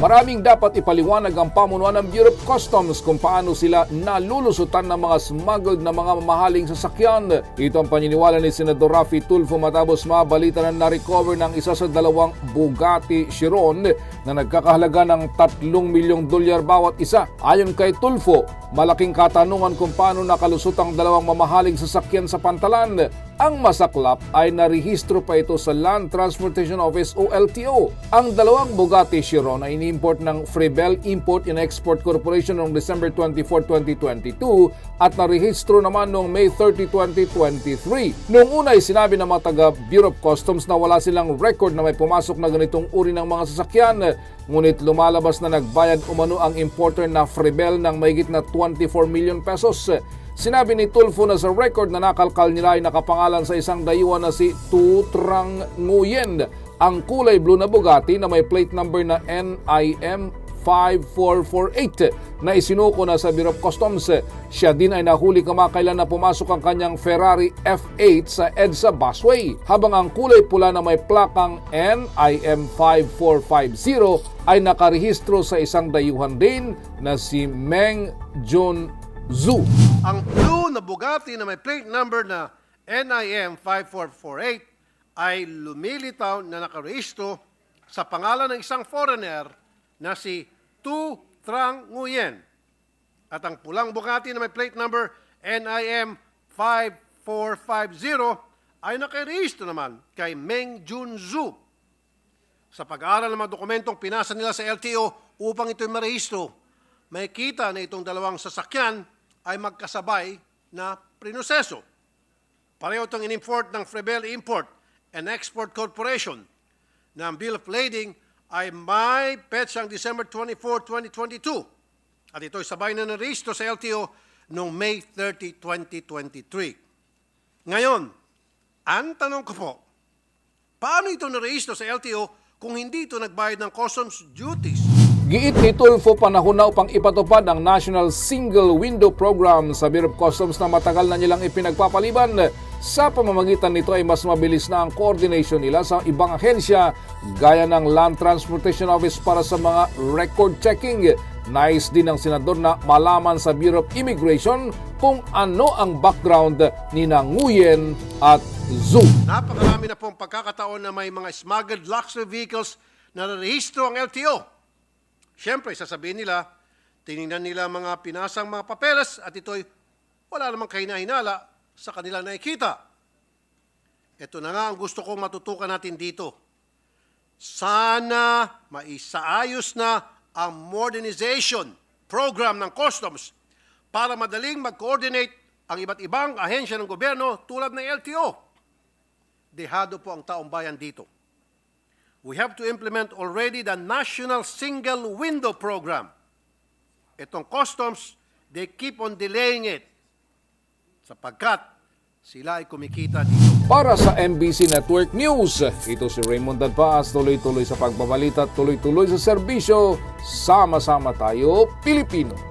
Maraming dapat ipaliwanag ang pamunuan ng Bureau of Customs kung paano sila nalulusutan ng mga smuggled na mga mamahaling sasakyan. Ito ang paniniwala ni Senador Rafi Tulfo matapos mabalita na na-recover ng isa sa dalawang Bugatti Chiron na nagkakahalaga ng 3 milyong dolyar bawat isa. Ayon kay Tulfo, malaking katanungan kung paano nakalusot ang dalawang mamahaling sasakyan sa pantalan. Ang masaklap ay narehistro pa ito sa Land Transportation Office o LTO. Ang dalawang Bugatti Chiron ay ini-import ng Freebell Import and Export Corporation noong December 24, 2022 at narehistro naman noong May 30, 2023. Noong una ay sinabi ng mga taga Bureau of Customs na wala silang record na may pumasok na ganitong uri ng mga sasakyan. Ngunit lumalabas na nagbayad umano ang importer na Freebell ng mahigit na 24 million pesos. Sinabi ni Tulfo na sa record na nakalkal nila ay nakapangalan sa isang dayuhan na si Tu Trang Nguyen. Ang kulay blue na Bugatti na may plate number na NIM 5448 na isinuko na sa Bureau of Customs. Siya din ay nahuli kamakailan na pumasok ang kanyang Ferrari F8 sa EDSA Busway. Habang ang kulay pula na may plakang NIM 5450 ay nakarehistro sa isang dayuhan din na si Meng Jun Zhu. Ang blue na Bugatti na may plate number na NIM 5448 ay lumilitaw na nakarehistro sa pangalan ng isang foreigner na si Tu Trang Nguyen. At ang pulang Bugatti na may plate number NIM 5450 ay nakarehistro naman kay Meng Jun Zhu. Sa pag-aaral ng mga dokumentong pinasa nila sa LTO upang ito'y marehistro, may kita na itong dalawang sasakyan ay magkasabay na prinoseso. Pareho itong in-import ng Frebel Import and Export Corporation na ang bill of lading ay may petsang December 24, 2022. At ito'y sabay na narehistro sa LTO noong May 30, 2023. Ngayon, ang tanong ko po, paano ito narehistro sa LTO kung hindi ito nagbayad ng customs duties? Giit ni Tulfo panahon na upang ipatupad ang National Single Window Program sa Bureau of Customs na matagal na nilang ipinagpapaliban. Sa pamamagitan nito ay mas mabilis na ang coordination nila sa ibang ahensya gaya ng Land Transportation Office para sa mga record checking. Nais din ng senador na malaman sa Bureau of Immigration kung ano ang background ni Nguyen at Zhu. Napakarami na pong pagkakataon na may mga smuggled luxury vehicles na narehistro ang LTO. Siyempre, sasabihin nila, tinignan nila mga pinasang mga papeles at ito'y wala namang kahinahinala sa kanila nakikita. Ito na nga ang gusto kong matutukan natin dito. Sana maisaayos na ang modernization program ng customs para madaling mag-coordinate ang iba't ibang ahensya ng gobyerno tulad ng LTO. Dehado po ang taong bayan dito. We have to implement already the National Single Window Program. Itong customs, they keep on delaying it sapagkat sila ay kumikita dito. Para sa MBC Network News, ito si Raymond Dadpaas, tuloy-tuloy sa pagbabalita, tuloy-tuloy sa serbisyo, sama-sama tayo, Pilipino.